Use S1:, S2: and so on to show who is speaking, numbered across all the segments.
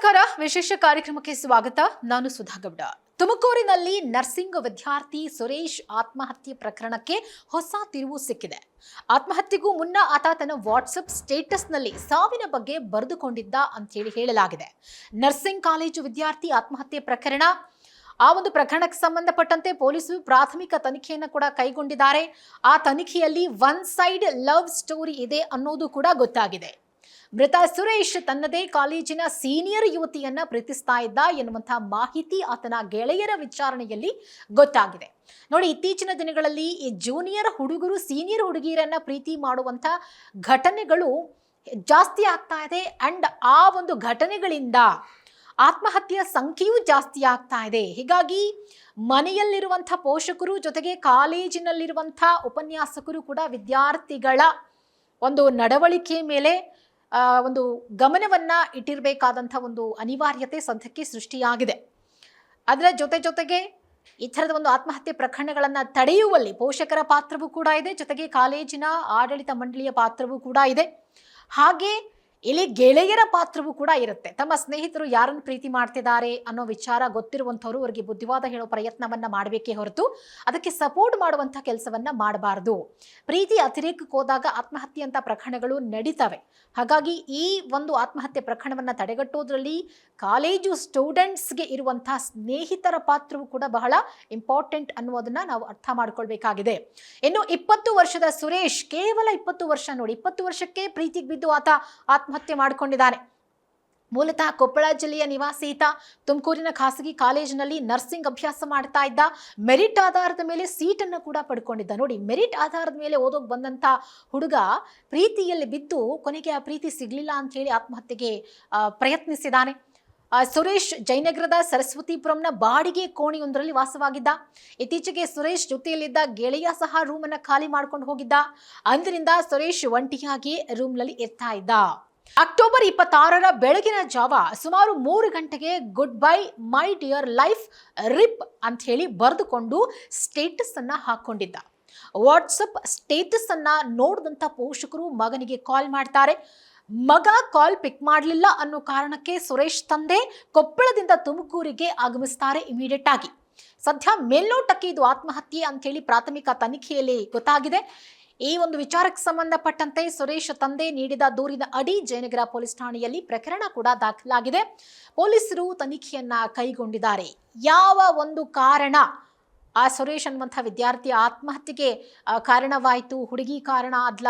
S1: ನಮಸ್ಕಾರ. ವಿಶೇಷ ಕಾರ್ಯಕ್ರಮಕ್ಕೆ ಸ್ವಾಗತ. ನಾನು ಸುಧಾ ಗೌಡ ತುಮಕೂರಿನಲ್ಲಿ ನರ್ಸಿಂಗ್ ವಿದ್ಯಾರ್ಥಿ ಸುರೇಶ್ ಆತ್ಮಹತ್ಯೆ ಪ್ರಕರಣಕ್ಕೆ ಹೊಸ ತಿರುವು ಸಿಕ್ಕಿದೆ. ಆತ್ಮಹತ್ಯೆಗೂ ಮುನ್ನ ಆತ ತನ್ನ ವಾಟ್ಸಪ್ ಸ್ಟೇಟಸ್ನಲ್ಲಿ ಸಾವಿನ ಬಗ್ಗೆ ಬರೆದುಕೊಂಡಿದ್ದ ಅಂತೇಳಿ ಹೇಳಲಾಗಿದೆ. ನರ್ಸಿಂಗ್ ಕಾಲೇಜು ವಿದ್ಯಾರ್ಥಿ ಆತ್ಮಹತ್ಯೆ ಪ್ರಕರಣ, ಆ ಒಂದು ಪ್ರಕರಣಕ್ಕೆ ಸಂಬಂಧಪಟ್ಟಂತೆ ಪೊಲೀಸರು ಪ್ರಾಥಮಿಕ ತನಿಖೆಯನ್ನು ಕೂಡ ಕೈಗೊಂಡಿದ್ದಾರೆ. ಆ ತನಿಖೆಯಲ್ಲಿ ಒನ್ ಸೈಡ್ ಲವ್ ಸ್ಟೋರಿ ಇದೆ ಅನ್ನೋದು ಕೂಡ ಗೊತ್ತಾಗಿದೆ. ಮೃತ ಸುರೇಶ್ ತನ್ನದೇ ಕಾಲೇಜಿನ ಸೀನಿಯರ್ ಯುವತಿಯನ್ನ ಪ್ರೀತಿಸ್ತಾ ಇದ್ದ ಎನ್ನುವಂತಹ ಮಾಹಿತಿ ಆತನ ಗೆಳೆಯರ ವಿಚಾರಣೆಯಲ್ಲಿ ಗೊತ್ತಾಗಿದೆ. ನೋಡಿ, ಇತ್ತೀಚಿನ ದಿನಗಳಲ್ಲಿ ಈ ಜೂನಿಯರ್ ಹುಡುಗರು, ಸೀನಿಯರ್ ಹುಡುಗಿಯರನ್ನ ಪ್ರೀತಿ ಮಾಡುವಂಥ ಘಟನೆಗಳು ಜಾಸ್ತಿ ಆಗ್ತಾ ಇದೆ ಅಂಡ್ ಆ ಒಂದು ಘಟನೆಗಳಿಂದ ಆತ್ಮಹತ್ಯೆಯ ಸಂಖ್ಯೆಯೂ ಜಾಸ್ತಿ ಆಗ್ತಾ ಇದೆ. ಹೀಗಾಗಿ ಮನೆಯಲ್ಲಿರುವಂಥ ಪೋಷಕರು ಜೊತೆಗೆ ಕಾಲೇಜಿನಲ್ಲಿರುವಂಥ ಉಪನ್ಯಾಸಕರು ಕೂಡ ವಿದ್ಯಾರ್ಥಿಗಳ ಒಂದು ನಡವಳಿಕೆ ಮೇಲೆ ಒಂದು ಗಮನವನ್ನ ಇಟ್ಟಿರಬೇಕಾದಂಥ ಒಂದು ಅನಿವಾರ್ಯತೆ ಸದ್ಯಕ್ಕೆ ಸೃಷ್ಟಿಯಾಗಿದೆ. ಅದರ ಜೊತೆ ಜೊತೆಗೆ ಈ ಥರದ ಒಂದು ಆತ್ಮಹತ್ಯೆ ಪ್ರಕರಣಗಳನ್ನು ತಡೆಯುವಲ್ಲಿ ಪೋಷಕರ ಪಾತ್ರವೂ ಕೂಡ ಇದೆ, ಜೊತೆಗೆ ಕಾಲೇಜಿನ ಆಡಳಿತ ಮಂಡಳಿಯ ಪಾತ್ರವೂ ಕೂಡ ಇದೆ. ಹಾಗೆ ಇಲ್ಲಿ ಗೆಳೆಯರ ಪಾತ್ರವೂ ಕೂಡ ಇರುತ್ತೆ. ತಮ್ಮ ಸ್ನೇಹಿತರು ಯಾರನ್ನು ಪ್ರೀತಿ ಮಾಡ್ತಿದ್ದಾರೆ ಅನ್ನೋ ವಿಚಾರ ಗೊತ್ತಿರುವಂಥವ್ರು ಅವರಿಗೆ ಬುದ್ಧಿವಾದ ಹೇಳೋ ಪ್ರಯತ್ನವನ್ನ ಮಾಡಬೇಕೇ ಹೊರತು ಅದಕ್ಕೆ ಸಪೋರ್ಟ್ ಮಾಡುವಂಥ ಕೆಲಸವನ್ನ ಮಾಡಬಾರ್ದು. ಪ್ರೀತಿ ಅತಿರೇಕಕ್ಕೆ ಹೋದಾಗ ಆತ್ಮಹತ್ಯೆ ಅಂತ ಪ್ರಕರಣಗಳು ನಡೀತವೆ. ಹಾಗಾಗಿ ಈ ಒಂದು ಆತ್ಮಹತ್ಯೆ ಪ್ರಕರಣವನ್ನ ತಡೆಗಟ್ಟೋದ್ರಲ್ಲಿ ಕಾಲೇಜು ಸ್ಟೂಡೆಂಟ್ಸ್ಗೆ ಇರುವಂತಹ ಸ್ನೇಹಿತರ ಪಾತ್ರವೂ ಕೂಡ ಬಹಳ ಇಂಪಾರ್ಟೆಂಟ್ ಅನ್ನೋದನ್ನ ನಾವು ಅರ್ಥ ಮಾಡ್ಕೊಳ್ಬೇಕಾಗಿದೆ. ಇನ್ನು ಇಪ್ಪತ್ತು ವರ್ಷದ ಸುರೇಶ್ ಕೇವಲ ಇಪ್ಪತ್ತು ವರ್ಷ ನೋಡಿ, ಇಪ್ಪತ್ತು ವರ್ಷಕ್ಕೆ ಪ್ರೀತಿಗೆ ಬಿದ್ದು ಆತ ಆತ್ಮಹತ್ಯೆ ಮಾಡಿಕೊಂಡಿದ್ದಾನೆ. ಮೂಲತಃ ಕೊಪ್ಪಳ ಜಿಲ್ಲೆಯ ನಿವಾಸಿ ಈತ ತುಮಕೂರಿನ ಖಾಸಗಿ ಕಾಲೇಜಿನಲ್ಲಿ ನರ್ಸಿಂಗ್ ಅಭ್ಯಾಸ ಮಾಡ್ತಾ ಇದ್ದ. ಮೆರಿಟ್ ಆಧಾರದ ಮೇಲೆ ಸೀಟನ್ನು ಕೂಡ ಪಡ್ಕೊಂಡಿದ್ದ. ನೋಡಿ, ಮೆರಿಟ್ ಆಧಾರದ ಮೇಲೆ ಓದೋಕೆ ಬಂದಂಥ ಹುಡುಗ ಪ್ರೀತಿಯಲ್ಲಿ ಬಿದ್ದು ಕೊನೆಗೆ ಆ ಪ್ರೀತಿ ಸಿಗಲಿಲ್ಲ ಅಂತ ಹೇಳಿ ಆತ್ಮಹತ್ಯೆಗೆ ಪ್ರಯತ್ನಿಸಿದ್ದಾನೆ. ಸುರೇಶ್ ಜಯನಗರದ ಸರಸ್ವತಿಪುರಂನ ಬಾಡಿಗೆ ಕೋಣೆಯೊಂದರಲ್ಲಿ ವಾಸವಾಗಿದ್ದ. ಇತ್ತೀಚೆಗೆ ಸುರೇಶ್ ಜೊತೆಯಲ್ಲಿದ್ದ ಗೆಳೆಯ ಸಹ ರೂಮನ್ನು ಖಾಲಿ ಮಾಡ್ಕೊಂಡು ಹೋಗಿದ್ದ. ಅಂದಿನಿಂದ ಸುರೇಶ್ ಒಂಟಿಯಾಗಿ ರೂಮ್ನಲ್ಲಿ ಇರ್ತಾ ಇದ್ದ. ಅಕ್ಟೋಬರ್ ಇಪ್ಪತ್ತಾರರ ಬೆಳಗಿನ ಜಾವ ಸುಮಾರು ಮೂರು ಗಂಟೆಗೆ good bye my dear life RIP ಅಂತ ಹೇಳಿ ಬರೆದುಕೊಂಡು ಸ್ಟೇಟಸ್ ಅನ್ನ ಹಾಕೊಂಡಿದ್ದ ವಾಟ್ಸಪ್ ಸ್ಟೇಟಸ್ ಅನ್ನ ನೋಡಿದಂಥ ಪೋಷಕರು ಮಗನಿಗೆ ಕಾಲ್ ಮಾಡ್ತಾರೆ. ಮಗ ಕಾಲ್ ಪಿಕ್ ಮಾಡಲಿಲ್ಲ ಅನ್ನೋ ಕಾರಣಕ್ಕೆ ಸುರೇಶ್ ತಂದೆ ಕೊಪ್ಪಳದಿಂದ ತುಮಕೂರಿಗೆ ಆಗಮಿಸ್ತಾರೆ ಇಮಿಡಿಯೇಟ್ ಆಗಿ. ಸದ್ಯ ಮೇಲ್ನೋಟಕ್ಕೆ ಇದು ಆತ್ಮಹತ್ಯೆ ಅಂತ ಹೇಳಿ ಪ್ರಾಥಮಿಕ ತನಿಖೆಯಲ್ಲಿ ಗೊತ್ತಾಗಿದೆ. ಈ ಒಂದು ವಿಚಾರಕ್ಕೆ ಸಂಬಂಧಪಟ್ಟಂತೆ ಸುರೇಶ್ ತಂದೆ ನೀಡಿದ ದೂರಿನ ಅಡಿ ಜಯನಗರ ಪೊಲೀಸ್ ಠಾಣೆಯಲ್ಲಿ ಪ್ರಕರಣ ಕೂಡ ದಾಖಲಾಗಿದೆ. ಪೊಲೀಸರು ತನಿಖೆಯನ್ನ ಕೈಗೊಂಡಿದ್ದಾರೆ. ಯಾವ ಒಂದು ಕಾರಣ? ಆ ಸುರೇಶ್ ಅನ್ನುವಂಥ ವಿದ್ಯಾರ್ಥಿ ಆತ್ಮಹತ್ಯೆಗೆ ಕಾರಣವಾಯಿತು? ಹುಡುಗಿ ಕಾರಣ ಆದ್ಲ?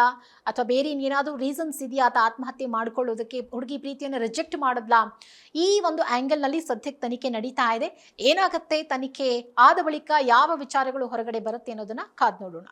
S1: ಅಥವಾ ಬೇರೆ ಏನಾದರೂ ರೀಸನ್ಸ್ ಇದೆಯಾ? ಆತ ಆತ್ಮಹತ್ಯೆ ಮಾಡಿಕೊಳ್ಳೋದಕ್ಕೆ ಹುಡುಗಿ ಪ್ರೀತಿಯನ್ನು ರಿಜೆಕ್ಟ್ ಮಾಡಿದ್ಲಾ? ಈ ಒಂದು ಆ್ಯಂಗಲ್ನಲ್ಲಿ ಸದ್ಯಕ್ಕೆ ತನಿಖೆ ನಡೀತಾ ಇದೆ. ಏನಾಗುತ್ತೆ ತನಿಖೆ? ಆದ ಬಳಿಕ ಯಾವ ವಿಚಾರಗಳು ಹೊರಗಡೆ ಬರುತ್ತೆ ಅನ್ನೋದನ್ನು ಕಾದ್ ನೋಡೋಣ.